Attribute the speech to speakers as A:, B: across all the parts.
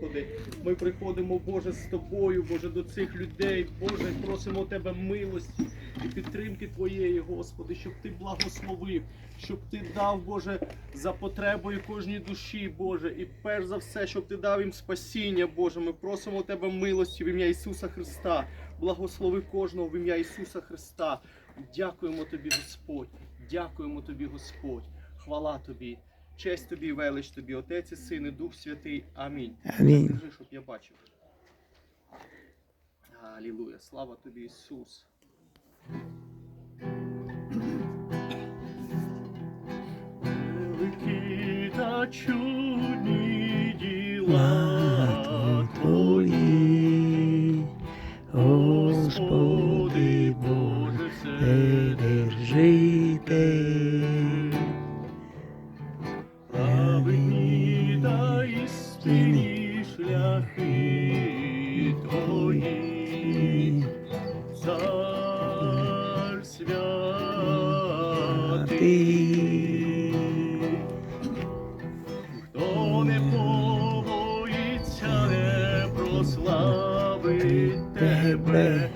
A: Господи, ми приходимо, Боже, з тобою, Боже, до цих людей, Боже, просимо Тебе милості і підтримки Твоєї, Господи, щоб Ти благословив, щоб Ти дав, Боже, за потребою кожній душі, Боже, і перш за все, щоб Ти дав їм спасіння, Боже. Ми просимо Тебе милості в ім'я Ісуса Христа. Благослови кожного в ім'я Ісуса Христа. Дякуємо Тобі, Господь. Дякуємо Тобі, Господь. Хвала Тобі. Честь тобі, велич тобі, Отець і Син, і Дух Святий. Амінь.
B: Амінь.
A: Скажи, щоб я бачив. Алілуя. Слава тобі, Ісус. Великий та чудні тебе,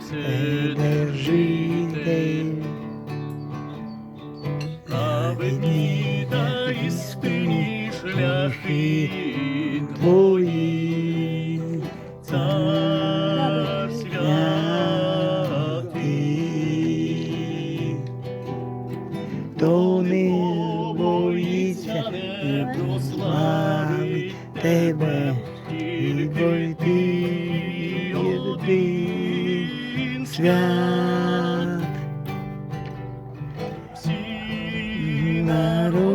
A: Боже, i don't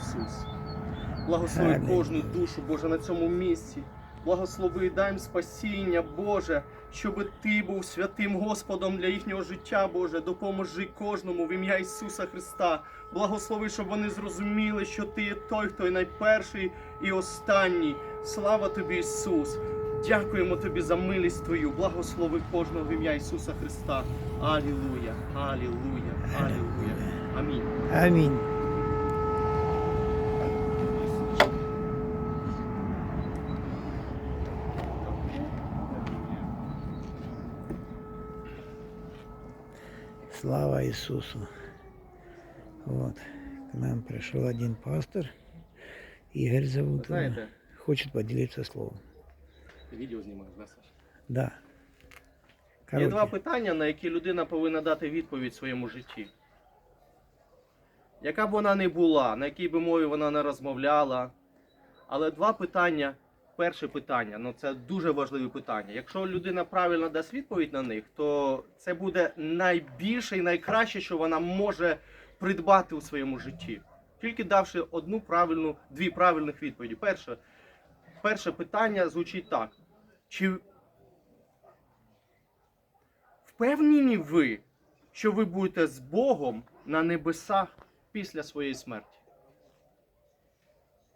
A: Ісус. Благослови
B: Амінь.
A: кожну душу, Боже, на цьому місці. Благослови і дай їм спасіння, Боже, щоб Ти був святим Господом для їхнього життя, Боже. Допоможи кожному в ім'я Ісуса Христа. Благослови, щоб вони зрозуміли, що Ти є той, хто є найперший і останній. Слава тобі, Ісус! Дякуємо тобі за милість Твою. Благослови кожного в ім'я Ісуса Христа. Алілуя, алілуя, алілуя. Амінь.
B: Амінь. Слава Ісусу. Вот. К нам прийшов один пастор. Ігор зовут.
A: Знаєте,
B: хочет поделиться словом.
A: Відео знімаєш, да, Саша?
B: Да.
A: Є два питання, на які людина повинна дати відповідь в своєму житті. Яка б вона не була, на якій би мові вона не розмовляла. Але два питання. Перше питання, ну це дуже важливе питання. Якщо людина правильно дасть відповідь на них, то це буде найбільше і найкраще, що вона може придбати у своєму житті. Тільки давши одну правильну, дві правильних відповіді. Перше, перше питання звучить так: чи Впевнені ви, що ви будете з Богом на небесах після своєї смерті?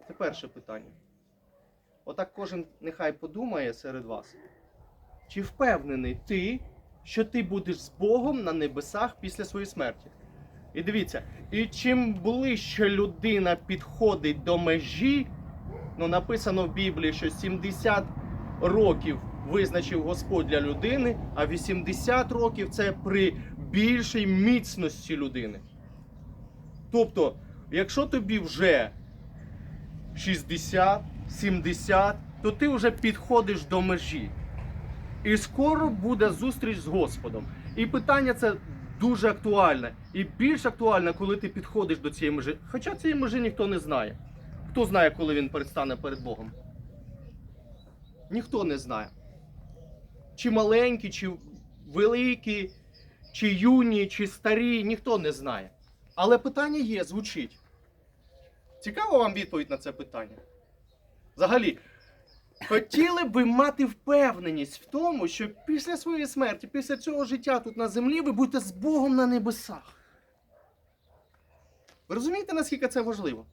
A: Це перше питання. Отак кожен нехай подумає серед вас. Чи впевнений ти, що ти будеш з Богом на небесах після своєї смерті? І дивіться, і чим ближче людина підходить до межі, ну написано в Біблії, що 70 років визначив Господь для людини, а 80 років це при більшій міцності людини. Тобто, якщо тобі вже 60, 70, то ти вже підходиш до межі. І скоро буде зустріч з Господом. І питання це дуже актуальне. І більш актуальне, коли ти підходиш до цієї межі. Хоча цієї межі ніхто не знає. Хто знає, коли він предстане перед Богом? Ніхто не знає. Чи маленькі, чи великі, чи юні, чи старі, ніхто не знає. Але питання є, звучить. Цікава вам відповідь на це питання? Взагалі, хотіли б ви мати впевненість в тому, що після своєї смерті, після цього життя тут на землі, ви будете з Богом на небесах. Ви розумієте, наскільки це важливо?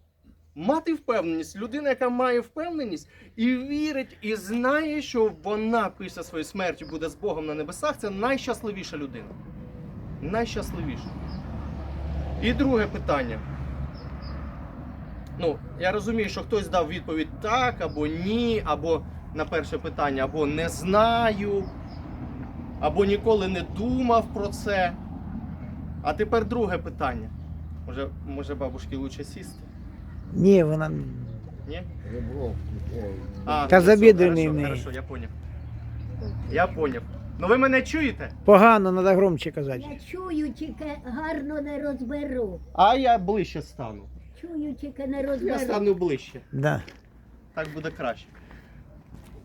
A: Мати впевненість, людина, яка має впевненість і вірить, і знає, що вона після своєї смерті буде з Богом на небесах, це найщасливіша людина. Найщасливіша. І друге питання. Ну, я розумію, що хтось дав відповідь так, або ні, або на перше питання, або не знаю, або ніколи не думав про це. А тепер друге питання. Може, може бабушки лучше сісти?
B: не, вона...
A: Ні? А,
B: Та
A: ну,
B: в неї.
A: Хорошо, хорошо, я поняв. Я поняв. Ну ви мене чуєте?
B: Погано, треба громче казати.
C: Я чую, тільки гарно не розберу.
A: А я ближче стану.
C: Чую, тільки не
A: Я
C: розберу.
A: стану ближче.
B: Да.
A: Так буде краще.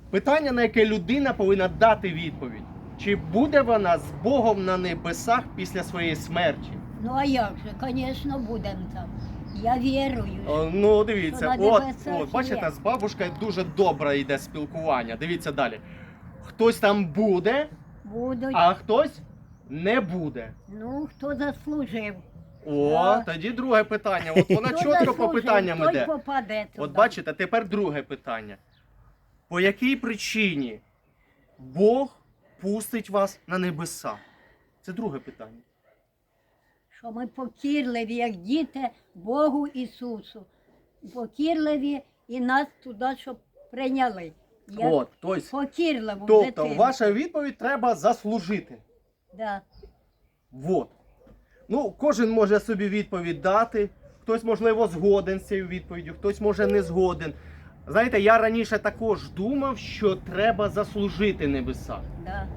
A: Питання, на яке людина повинна дати відповідь. Чи буде вона з Богом на небесах після своєї смерті?
C: Ну а як же, звісно, будемо там. Я вірую.
A: О, ну, дивіться,
C: Що на
A: от,
C: небесах
A: от, бачите,
C: є.
A: з бабушкою дуже добре йде спілкування. Дивіться далі. Хтось там буде,
C: Будуть.
A: а хтось не буде.
C: Ну, хто заслужив.
A: О,
C: Да.
A: тоді друге питання. От вона
C: Хто
A: чітко по
C: заслужив,
A: питанням
C: той
A: іде.
C: попаде туди.
A: От бачите, тепер друге питання. По якій причині Бог пустить вас на небеса? Це друге питання.
C: Що ми покірливі, як діти Богу Ісусу. Покірливі і нас туди, щоб прийняли. Я
A: От, тобто,
C: покірливу
A: тобто
C: дитину.
A: ваша відповідь треба заслужити.
C: Да.
A: Вот. Ну, кожен може собі відповідь дати. Хтось, можливо, згоден з цією відповіддю, хтось може не згоден. Знаєте, я раніше також думав, що треба заслужити небеса.
C: Да.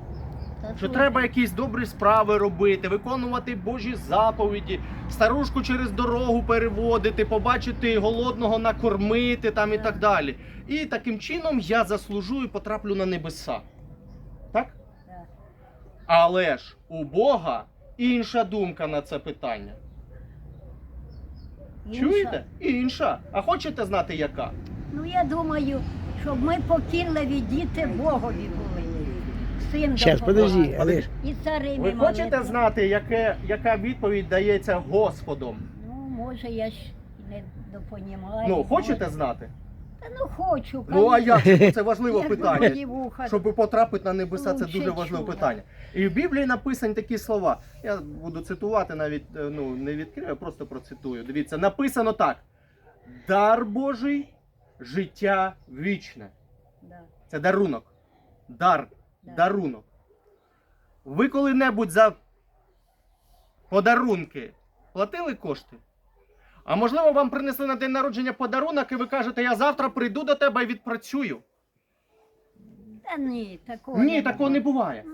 A: Що треба якісь добрі справи робити, виконувати Божі заповіді, старушку через дорогу переводити, побачити голодного накормити там і
C: Так.
A: далі. І таким чином я заслужу і потраплю на небеса. Так? Але ж у Бога інша думка на це питання.
C: Інша.
A: Чуєте? Інша. А хочете знати яка?
C: Ну я думаю, щоб ми покірливі діти Богові були. Син
B: Щас, подожди, але ж
C: І цари
A: Ви хочете
C: молитви.
A: знати, яке, яка відповідь дається Господом?
C: Ну, може, я ж не допонімаю.
A: Ну, хочете знати?
C: Та ну хочу,
A: Ну а як? же? Це важливе питання. Щоб потрапити на небеса, це
C: Лучше
A: дуже важливе питання. І в Біблії написані такі слова. Я буду цитувати, навіть е, ну, не відкрию, а просто процитую. Дивіться, написано так: дар Божий, життя вічне.
C: Да,
A: Це дарунок. Дар,
C: да.
A: дарунок. Ви коли-небудь за подарунки платили кошти? А можливо, вам принесли на день народження подарунок, і ви кажете, я завтра прийду до тебе і відпрацюю.
C: Та ні, такого
A: Ні,
C: не
A: такого не буває.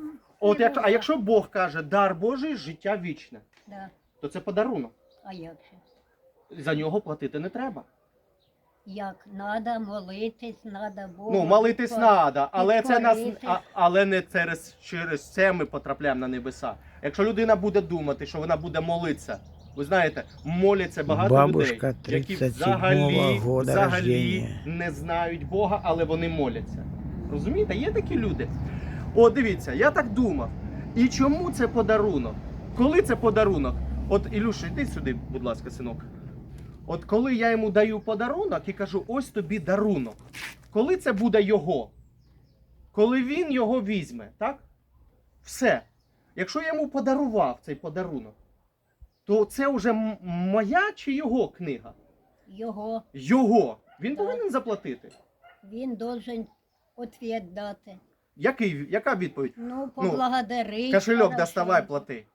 A: От як, а якщо Бог каже дар Божий, життя вічне,
C: Да.
A: то це подарунок.
C: А як же?
A: За нього платити не треба.
C: Як надо молитись, надо Богу.
A: Ну, молитись
C: відпо-
A: треба, але це нас
C: підкорити.
A: а, але не через, через це ми потрапляємо на небеса. Якщо людина буде думати, що вона буде молитися, ви знаєте, моляться багато
B: Бабушка
A: людей, які взагалі,
B: года
A: взагалі не знають Бога, але вони моляться. Розумієте, є такі люди. О, дивіться, я так думав. І чому це подарунок? Коли це подарунок? От Ілюша, йди сюди, будь ласка, синок. От коли я йому даю подарунок і кажу, ось тобі дарунок. Коли це буде його? Коли він його візьме, так? Все. Якщо я йому подарував цей подарунок, то це вже моя чи його книга?
C: Його.
A: Його. Він
C: Так.
A: повинен заплатити.
C: Він должен ответ дати.
A: Який, яка відповідь?
C: Ну, поблагодарить.
A: Кошельок
C: хорошо.
A: доставай, плати.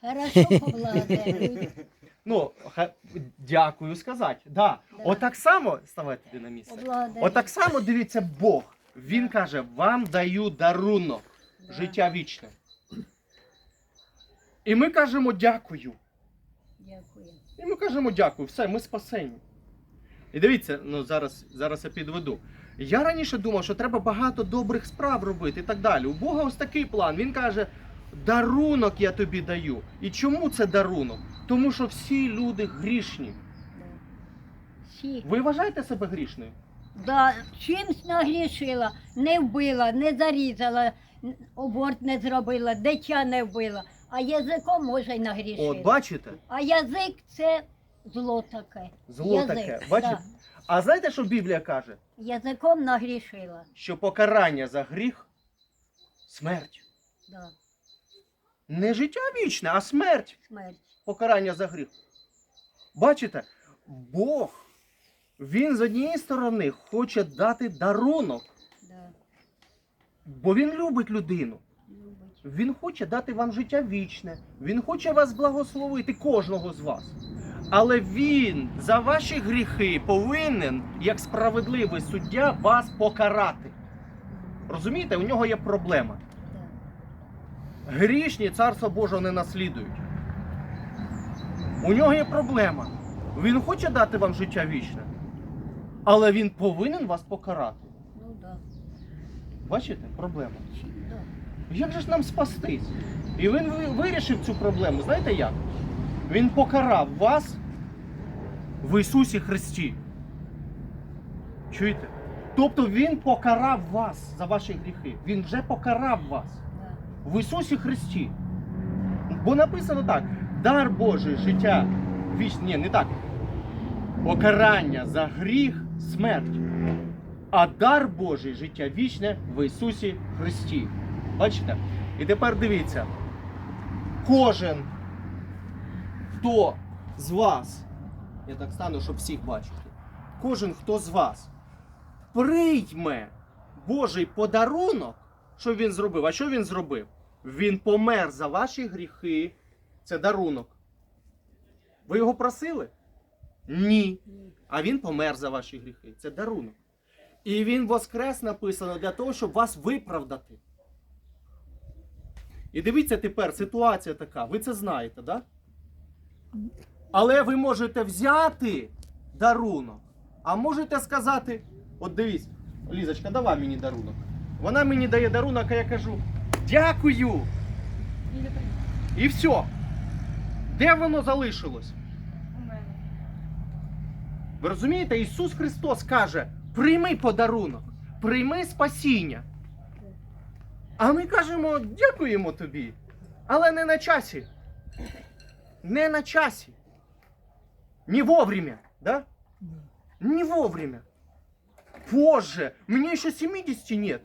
C: Хорошо поблагодарить.
A: Ну, ха- дякую сказати. Да.
C: Да.
A: Отак само ставай туди на місце.
C: Поблагодарить.
A: Отак само дивіться Бог. Він каже: вам даю дарунок,
C: Да.
A: життя вічне. І ми кажемо дякую.
C: Дякую.
A: І ми кажемо дякую, все, ми спасені. І дивіться, ну зараз, зараз я підведу. Я раніше думав, що треба багато добрих справ робити і так далі. У Бога ось такий план. Він каже: дарунок я тобі даю. І чому це дарунок? Тому що всі люди грішні.
C: Всі.
A: Ви вважаєте себе грішною?
C: Да, чимсь нагрішила, не вбила, не зарізала, аборт не зробила, дитя не вбила, а язиком може й нагрішити.
A: От бачите?
C: А язик це зло таке.
A: Зло
C: Язик,
A: таке. Бачите?
C: да.
A: А знаєте, що Біблія каже?
C: Язиком нагрішила.
A: Що покарання за гріх смерть.
C: Да,
A: Не життя вічне, а смерть.
C: смерть.
A: покарання за гріх. Бачите, Бог, він з однієї сторони хоче дати дарунок,
C: Да,
A: бо він любить людину. Він хоче дати вам життя вічне. Він хоче вас благословити, кожного з вас. Але він за ваші гріхи повинен, як справедливий суддя, вас покарати. Розумієте, у нього є проблема. Грішні царство Божого не наслідують. У нього є проблема. Він хоче дати вам життя вічне, але він повинен вас покарати.
C: Ну да.
A: Бачите, проблема. Як же ж нам спастись? І він вирішив цю проблему. Знаєте як? Він покарав вас в Ісусі Христі. Чуєте? Тобто Він покарав вас за ваші гріхи. Він вже покарав вас. В Ісусі Христі. Бо написано так: дар Божий, життя вічне, ні, не так. Покарання за гріх, смерть. А дар Божий життя вічне в Ісусі Христі. Бачите? І тепер дивіться. Кожен, хто з вас, я так стану, щоб всіх бачити, кожен, хто з вас прийме Божий подарунок, що він зробив? А що він зробив? Він помер за ваші гріхи. Це дарунок. Ви його просили? Ні. А він помер за ваші гріхи. Це дарунок. І він воскрес написано для того, щоб вас виправдати. І дивіться тепер, ситуація така, ви це знаєте, да? Але ви можете взяти дарунок, а можете сказати: от дивіться, Лізочка, давай мені дарунок. Вона мені дає дарунок, а я кажу: дякую! І все. Де воно залишилось? У мене. Ви розумієте, Ісус Христос каже: прийми подарунок, прийми спасіння. А ми кажемо, дякуємо тобі. Але не на часі. Не на часі. Не вовремя, да? Не вовремя. Позже. Мне еще 70 нет.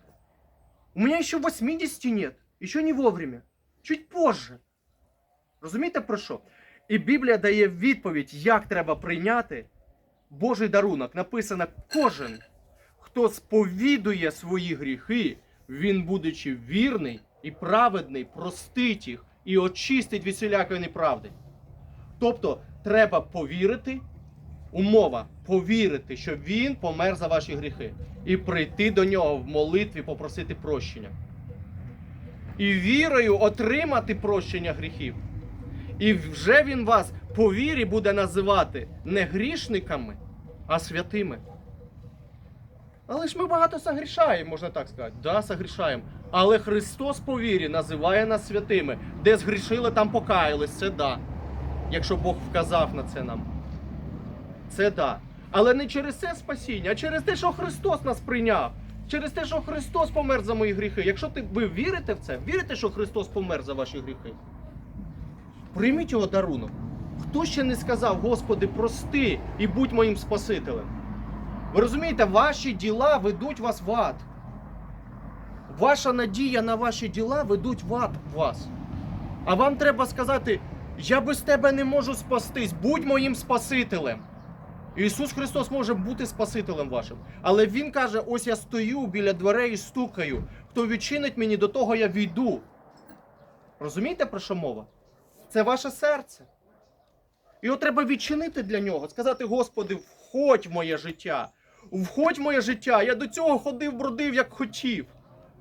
A: У меня еще 80 нет. Еще не вовремя. Чуть позже. Розумієте про що? І Біблія дає відповідь, як треба прийняти Божий дарунок. Написано: кожен, хто сповідує свої гріхи, він, будучи вірний і праведний, простить їх і очистить від всілякої неправди. Тобто, треба повірити Умова повірити, що Він помер за ваші гріхи, і прийти до нього в молитві, попросити прощення. І вірою отримати прощення гріхів. І вже він вас по вірі буде називати не грішниками, а святими. Але ж ми багато согрішаємо, можна так сказати. Да, согрішаємо. Але Христос по вірі називає нас святими. Де згрішили, там покаялись. Це да. Якщо Бог вказав на це нам. Це да. Але не через це спасіння, а через те, що Христос нас прийняв. Через те, що Христос помер за мої гріхи. Якщо ти, ви вірите в це, вірите, що Христос помер за ваші гріхи? Прийміть його дарунок. Хто ще не сказав, Господи, прости і будь моїм Спасителем? Ви розумієте, ваші діла ведуть вас в ад. Ваша надія на ваші діла ведуть в ад вас. А вам треба сказати: я без тебе не можу спастись, будь моїм Спасителем. Ісус Христос може бути Спасителем вашим. Але Він каже: ось я стою біля дверей і стукаю. Хто відчинить мені, до того я війду. Розумієте, про що мова? Це ваше серце. Його треба відчинити для нього, сказати: Господи, входь в моє життя. Входь в моє життя. Я до цього ходив, бродив, як хотів.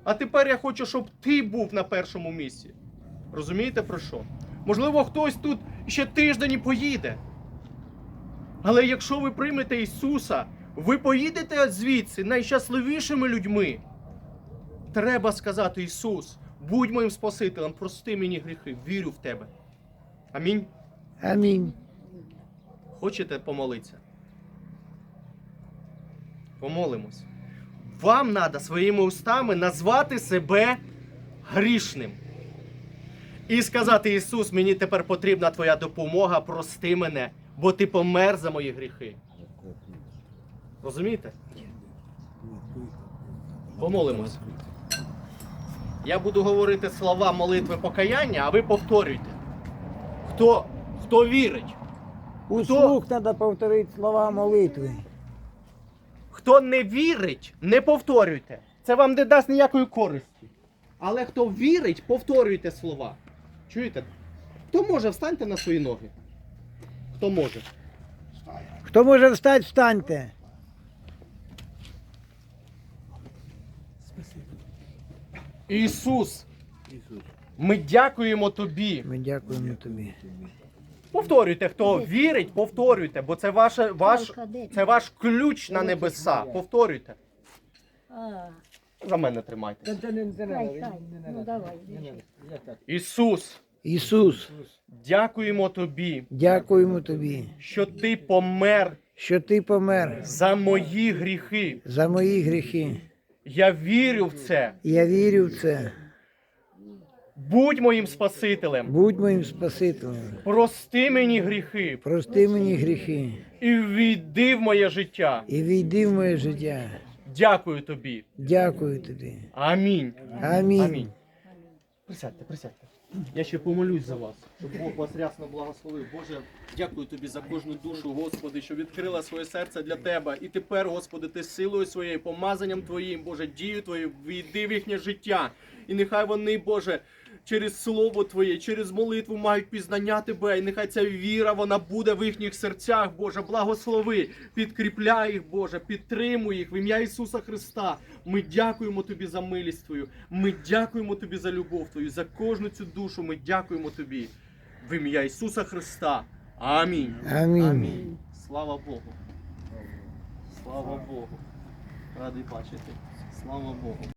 A: А тепер я хочу, щоб ти був на першому місці. Розумієте про що? Можливо, хтось тут ще тиждень і поїде. Але якщо ви приймете Ісуса, ви поїдете звідси найщасливішими людьми. Треба сказати: Ісус, будь моїм Спасителем, прости мені гріхи, вірю в Тебе. Амінь.
B: Амінь.
A: Хочете помолитися? Помолимось. Вам треба своїми устами назвати себе грішним. І сказати: Ісус, мені тепер потрібна Твоя допомога, прости мене, бо Ти помер за мої гріхи. Розумієте? Помолимось. Я буду говорити слова молитви покаяння, а ви повторюйте. Хто, хто вірить?
B: Услух треба повторити слова молитви.
A: Хто не вірить, не повторюйте. Це вам не дасть ніякої користі. Але хто вірить, повторюйте слова. Чуєте? Хто може, встаньте на свої ноги. Хто може?
B: Хто може встати, встаньте.
A: Ісус, ми дякуємо тобі.
B: Ми дякуємо тобі.
A: Повторюйте, хто вірить, повторюйте, бо це ваше, ваш, це ваш ключ на небеса. Повторюйте. За мене тримайте.
C: Ну давай.
A: Ісус,
B: Ісус,
A: дякуємо тобі,
B: дякуємо тобі,
A: що ти помер
B: що ти помер
A: за мої гріхи.
B: за мої гріхи.
A: Я вірю в це.
B: Я вірю в це.
A: Будь моїм Спасителем.
B: Будь моїм Спасителем.
A: Прости мені гріхи
B: Прости мені гріхи
A: і ввійди в моє життя.
B: і війди в моє життя.
A: Дякую тобі.
B: Дякую тобі.
A: Амінь.
B: Амінь.
A: Амінь. Присядьте, присядьте. Я ще помолюсь за вас, щоб Бог вас рясно благословив. Боже, дякую тобі за кожну душу, Господи, що відкрила своє серце для тебе. І тепер, Господи, ти силою своєю, помазанням Твоїм, Боже, дію Твою, війди в їхнє життя. І нехай вони, Боже, через слово Твоє, через молитву мають пізнання Тебе. І нехай ця віра вона буде в їхніх серцях, Боже, благослови, підкріпляй їх, Боже, підтримуй їх в ім'я Ісуса Христа. Ми дякуємо Тобі за милість Твою. Ми дякуємо Тобі за любов Твою, за кожну цю душу. Ми дякуємо Тобі в ім'я Ісуса Христа. Амінь.
B: Амінь.
A: Слава Богу. Слава Богу. Радий бачити. Слава Богу.